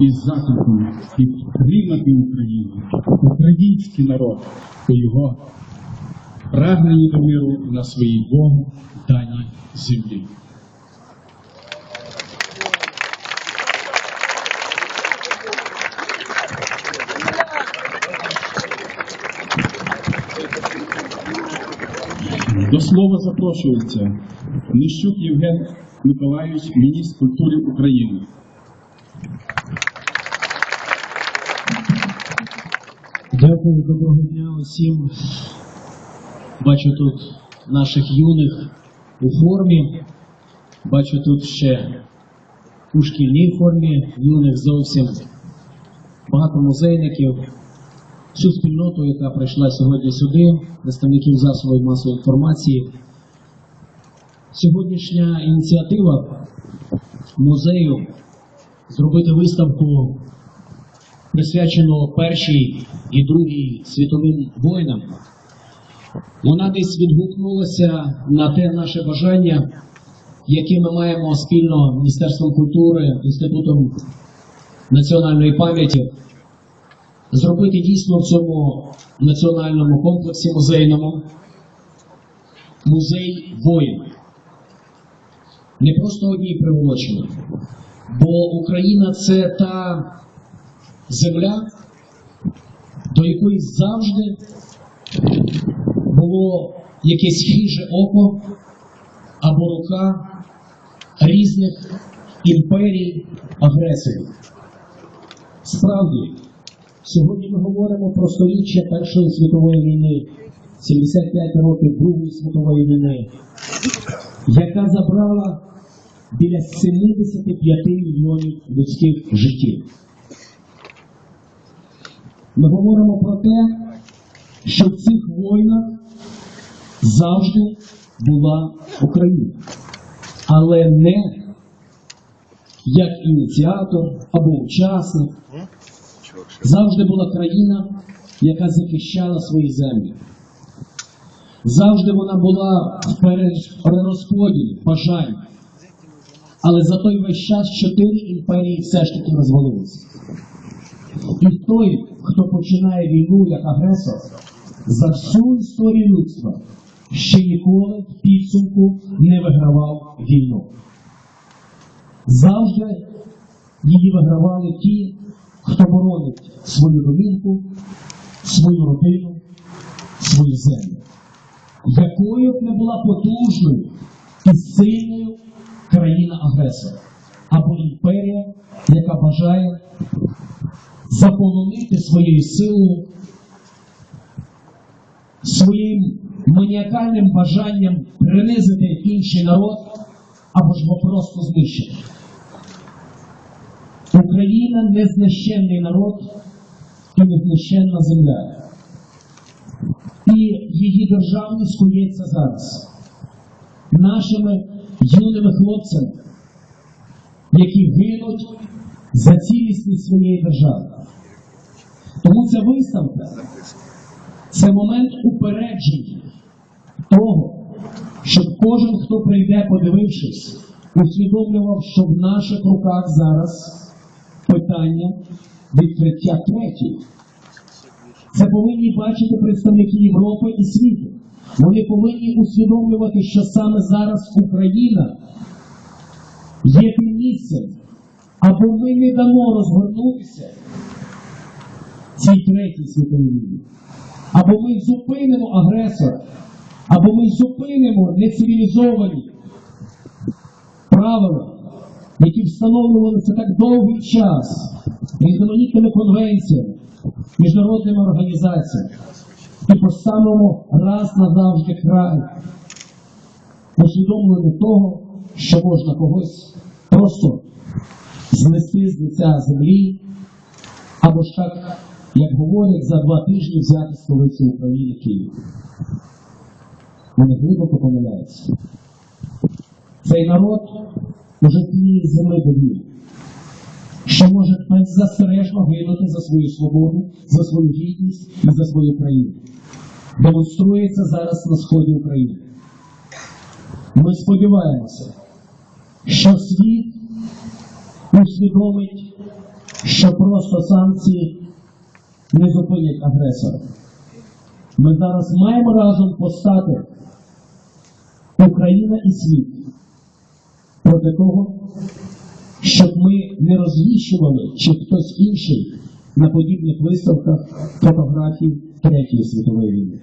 із закликом підтримати Україну, український народ у його прагненні до миру на своїй Богу даній землі. До слова запрошується Нищук Євген Миколайович, міністр культури України. Дякую, доброго дня усім. Бачу тут наших юних у формі. Бачу тут ще у шкільній формі юних зовсім багато музейників, всю спільноту, яка прийшла сьогодні сюди, представників засобів масової інформації. Сьогоднішня ініціатива музею зробити виставку присвячено Першій і Другій світовим воїнам, вона десь відгукнулася на те наше бажання, яке ми маємо спільно з Міністерством культури, Інститутом національної пам'яті, зробити дійсно в цьому національному комплексі музейному музей воїн. Не просто одній приволочені, бо Україна це та земля, до якої завжди було якесь хиже око або рука різних імперій, агресорів. Справді, сьогодні ми говоримо про століття Першої світової війни, 75 років Другої світової війни, яка забрала біля 75 мільйонів людських життів. Ми говоримо про те, що в цих воїнах завжди була Україна, але не як ініціатор або учасник. Завжди була країна, яка захищала свої землі. Завжди вона була в пере- перерозподілі бажань. Але за той весь час чотири імперії все ж таки розвалилися. І той, хто починає війну як агресор, за всю історію людства ще ніколи в підсумку не вигравав війну. Завжди її вигравали ті, хто боронить свою домівку, свою родину, свою землю. Якою б не була потужною і сильною країна-агресор або імперія, яка бажає заполонити своєю силою, своїм маніакальним бажанням принизити інший народ або ж просто знищити. Україна незнищенний народ і незнищенна земля. І її державність кується зараз нашими юними хлопцями, які гинуть за цілісність своєї держави. Тому ця виставка це момент упередження того, щоб кожен, хто прийде, подивившись, усвідомлював, що в наших руках зараз питання відкриття третьої. Це повинні бачити представники Європи і світу. Вони повинні усвідомлювати, що саме зараз Україна є тим місцем, або ми не дамо розгорнутися цій третій світовій війні, або ми зупинимо агресора, або ми зупинимо нецивілізовані правила, які встановлювалися так довгий час різноманітними конвенціями, міжнародними організаціями, і поставимо раз назавжди край усвідомленню того, що можна когось просто знести з лиця землі, або ж так, як говорять, за два тижні взяти столицю України Київ. Вони глибоко помиляються. Цей народ уже цієї зими довів, що може беззастережно гинути за свою свободу, за свою гідність і за свою країну. Демонструється зараз на сході України. Ми сподіваємося, що світ усвідомить що просто санкції не зупинять агресора. Ми зараз маємо разом постати Україна і світ проти того, не розміщували чи хтось інший на подібних виставках фотографій Третьої світової війни.